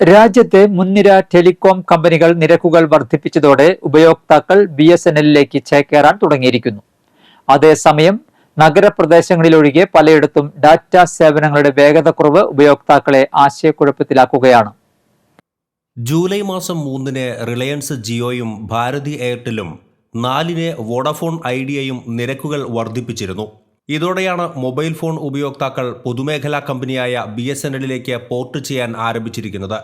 രാജ്യത്തെ മുൻനിര ടെലികോം കമ്പനികൾ നിരക്കുകൾ വർദ്ധിപ്പിച്ചതോടെ ഉപയോക്താക്കൾ ബി എസ് എൻ എല്ലിലേക്ക് ചേക്കേറാൻ തുടങ്ങിയിരിക്കുന്നു. അതേസമയം നഗരപ്രദേശങ്ങളിലൊഴികെ പലയിടത്തും ഡാറ്റ സേവനങ്ങളുടെ വേഗതക്കുറവ് ഉപയോക്താക്കളെ ആശയക്കുഴപ്പത്തിലാക്കുകയാണ്. ജൂലൈ മാസം മൂന്നിന് റിലയൻസ് ജിയോയും ഭാരതി എയർടെലും നാലിന് വോഡഫോൺ ഐഡിയയും നിരക്കുകൾ വർദ്ധിപ്പിച്ചിരുന്നു. ഇതോടെയാണ് മൊബൈൽ ഫോൺ ഉപയോക്താക്കൾ പൊതുമേഖലാ കമ്പനിയായ ബി എസ് എൻ എല്ലിലേക്ക് പോർട്ട് ചെയ്യാൻ ആരംഭിച്ചിരിക്കുന്നത്.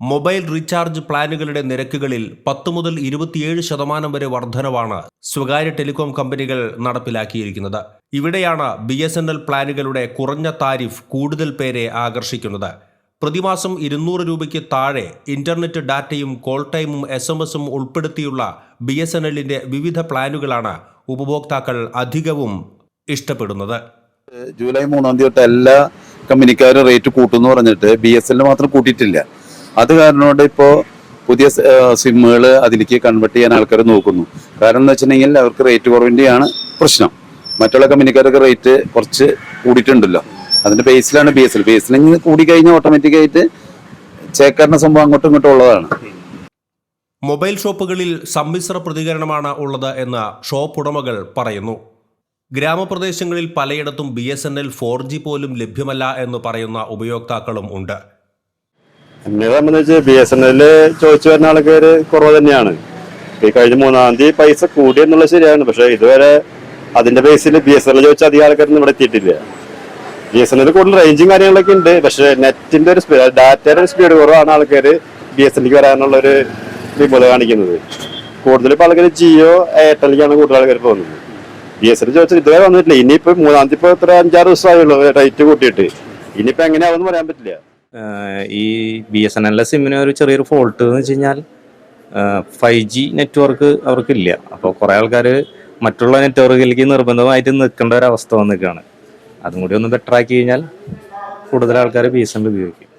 മൊബൈൽ റീചാർജ് പ്ലാനുകളുടെ നിരക്കുകളിൽ പത്ത് മുതൽ ഇരുപത്തിയേഴ് ശതമാനം വരെ വർധനവാണ് സ്വകാര്യ ടെലികോം കമ്പനികൾ നടപ്പിലാക്കിയിരിക്കുന്നത്. ഇവിടെയാണ് ബി എസ് എൻ എൽ പ്ലാനുകളുടെ കുറഞ്ഞ താരിഫ് കൂടുതൽ പേരെ ആകർഷിക്കുന്നത്. പ്രതിമാസം ഇരുന്നൂറ് രൂപയ്ക്ക് താഴെ ഇന്റർനെറ്റ് ഡാറ്റയും കോൾ ടൈമും എസ് എം എസും ഉൾപ്പെടുത്തിയുള്ള ബി എസ് എൻ വിവിധ പ്ലാനുകളാണ് ഉപഭോക്താക്കൾ അധികവും ഇഷ്ടപ്പെടുന്നത്? ജൂലൈ മൂന്നാം തീയതി തൊട്ട് എല്ലാ കമ്പനിക്കാരും റേറ്റ് കൂട്ടുമെന്ന് പറഞ്ഞിട്ട് ബി എസ് എല്ലിന് മാത്രം കൂട്ടിയിട്ടില്ല. അത് കാരണം കൊണ്ട് ഇപ്പോൾ പുതിയ സിമ്മുകൾ അതിലേക്ക് കൺവെർട്ട് ചെയ്യാൻ ആൾക്കാർ നോക്കുന്നു. കാരണം എന്ന് വെച്ചിട്ടുണ്ടെങ്കിൽ അവർക്ക് റേറ്റ് കുറവിന്റെയാണ് പ്രശ്നം. മറ്റുള്ള കമ്പനിക്കാരൊക്കെ റേറ്റ് കുറച്ച് കൂടിയിട്ടുണ്ടല്ലോ. അതിന്റെ ബേസിലാണ് B S L B S L ഇങ്ങനെ കൂടിക്കഴിഞ്ഞാൽ ഓട്ടോമാറ്റിക്കായിട്ട് ചേക്കാരന്റെ സംഭവം അങ്ങോട്ടും ഇങ്ങോട്ടും ഉള്ളതാണ്. മൊബൈൽ ഷോപ്പുകളിൽ സമ്മിശ്ര പ്രതികരണമാണ് ഉള്ളത് എന്ന് ഷോപ്പ് ഉടമകൾ പറയുന്നു. ഗ്രാമപ്രദേശങ്ങളിൽ പലയിടത്തും B S N L four G പോലും ലഭ്യമല്ല എന്ന് പറയുന്ന ഉപയോക്താക്കളും ഉണ്ട്. എന്നെ സംബന്ധിച്ച് ബി എസ് എൻ എല്ലിൽ ചോദിച്ചു വരുന്ന ആൾക്കാർ കുറവ് തന്നെയാണ്. ഈ കഴിഞ്ഞ മൂന്നാം തീയതി പൈസ കൂടി എന്നുള്ളത് ശരിയാണ്. പക്ഷേ ഇതുവരെ അതിന്റെ ബേസിൽ ബി എസ് എൻ എൽ ചോദിച്ച അധികം ആൾക്കാരൊന്നും ഇവിടെ എത്തിയിട്ടില്ല. ബി എസ് എൻ എൽ കൂടുതൽ റേഞ്ചും കാര്യങ്ങളൊക്കെ ഉണ്ട്. പക്ഷേ നെറ്റിന്റെ ഒരു സ്പീഡ് ഡാറ്റയുടെ ഒരു സ്പീഡ് കുറവാണ് ആൾക്കാർ ബി എസ് എല്ലിലേക്ക് വരാനുള്ള ഒരു വിപുല കാണിക്കുന്നത്. കൂടുതൽ ഇപ്പോൾ ആൾക്കാർ ജിയോ എയർടെലിക്കാണ് കൂടുതൽ ആൾക്കാർ പോകുന്നത്. ബി എസ് എൽ ചോദിച്ചാൽ ഇതുവരെ വന്നിട്ടില്ല. ഇനിയിപ്പോ മൂന്നാം തീയതി ഇപ്പൊ ഇത്ര അഞ്ചാറ് ദിവസമായുള്ളൂ റേറ്റ് കൂട്ടിയിട്ട്. ഇനിയിപ്പോ എങ്ങനെയാവെന്ന് പറയാൻ പറ്റില്ല. ഈ ബി എസ് എൻ എല്ലിലെ സിമ്മിന് ഒരു ചെറിയൊരു ഫോൾട്ട് എന്ന് വെച്ച് കഴിഞ്ഞാൽ ഫൈവ് ജി നെറ്റ്വർക്ക് അവർക്കില്ല. അപ്പോൾ കുറേ ആൾക്കാർ മറ്റുള്ള നെറ്റ്വർക്കിലേക്ക് നിർബന്ധമായിട്ട് നിൽക്കേണ്ട ഒരു അവസ്ഥ വന്നിരിക്കുകയാണ്. അതും കൂടി ഒന്ന് ബെറ്റർ ആക്കി കഴിഞ്ഞാൽ കൂടുതൽ ആൾക്കാർ ബി എസ് എൻ എൽ ഉപയോഗിക്കും.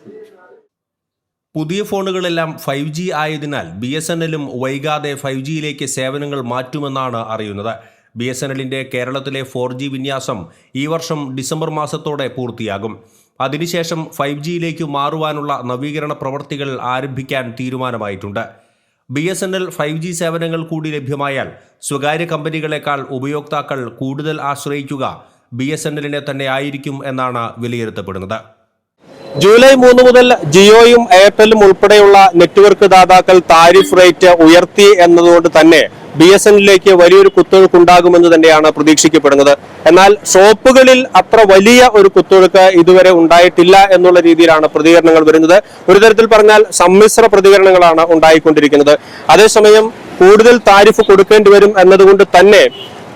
പുതിയ ഫോണുകളെല്ലാം ഫൈവ് ജി ആയതിനാൽ ബി എസ് എൻ എല്ലും വൈകാതെ ഫൈവ് ജിയിലേക്ക് സേവനങ്ങൾ മാറ്റുമെന്നാണ് അറിയുന്നത്. ബി എസ് എൻ എല്ലിന്റെ കേരളത്തിലെ ഫോർ ജി വിന്യാസം ഈ വർഷം ഡിസംബർ മാസത്തോടെ പൂർത്തിയാകും. അതിനുശേഷം ഫൈവ് ജിയിലേക്ക് മാറുവാനുള്ള നവീകരണ പ്രവർത്തികൾ ആരംഭിക്കാൻ തീരുമാനമായിട്ടുണ്ട്. B S N L five G സേവനങ്ങൾ കൂടി ലഭ്യമായാൽ സ്വകാര്യ കമ്പനികളെക്കാൾ ഉപയോക്താക്കൾ കൂടുതൽ ആശ്രയിക്കുക ബി എസ് എൻ എല്ലിനെ തന്നെ ആയിരിക്കും എന്നാണ് വിലയിരുത്തപ്പെടുന്നത്. ജൂലൈ മൂന്ന് മുതൽ ജിയോയും എയർടെലും ഉൾപ്പെടെയുള്ള നെറ്റ്വർക്ക് ദാതാക്കൾ താരിഫ് റേറ്റ് ഉയർത്തി എന്നതുകൊണ്ട് തന്നെ ബി എസ് എന്നിലേക്ക് വലിയൊരു കുത്തൊഴുക്ക് ഉണ്ടാകുമെന്ന് തന്നെയാണ് പ്രതീക്ഷിക്കപ്പെടുന്നത്. എന്നാൽ ഷോപ്പുകളിൽ അത്ര വലിയ ഒരു കുത്തൊഴുക്ക് ഇതുവരെ ഉണ്ടായിട്ടില്ല എന്നുള്ള രീതിയിലാണ് പ്രതികരണങ്ങൾ വരുന്നത്. ഒരു തരത്തിൽ പറഞ്ഞാൽ സമ്മിശ്ര പ്രതികരണങ്ങളാണ് ഉണ്ടായിക്കൊണ്ടിരിക്കുന്നത്. അതേസമയം കൂടുതൽ താരിഫ് കൊടുക്കേണ്ടി വരും എന്നതുകൊണ്ട് തന്നെ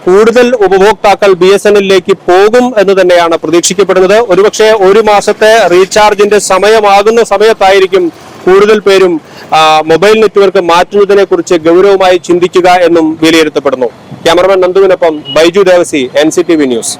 കൂടുതൽ ഉപഭോക്താക്കൾ ബി എസ് എൻ എല്ലിലേക്ക് പോകും എന്ന് തന്നെയാണ് പ്രതീക്ഷിക്കപ്പെടുന്നത്. ഒരുപക്ഷെ ഒരു മാസത്തെ റീചാർജിന്റെ സമയമാകുന്ന സമയത്തായിരിക്കും കൂടുതൽ പേരും മൊബൈൽ നെറ്റ്വർക്ക് മാറ്റുന്നതിനെ കുറിച്ച് ഗൗരവമായി ചിന്തിക്കുക എന്നും വിലയിരുത്തപ്പെടുന്നു. ക്യാമറമാൻ നന്ദുവിനൊപ്പം ബൈജു ദേവസി എൻ ന്യൂസ്.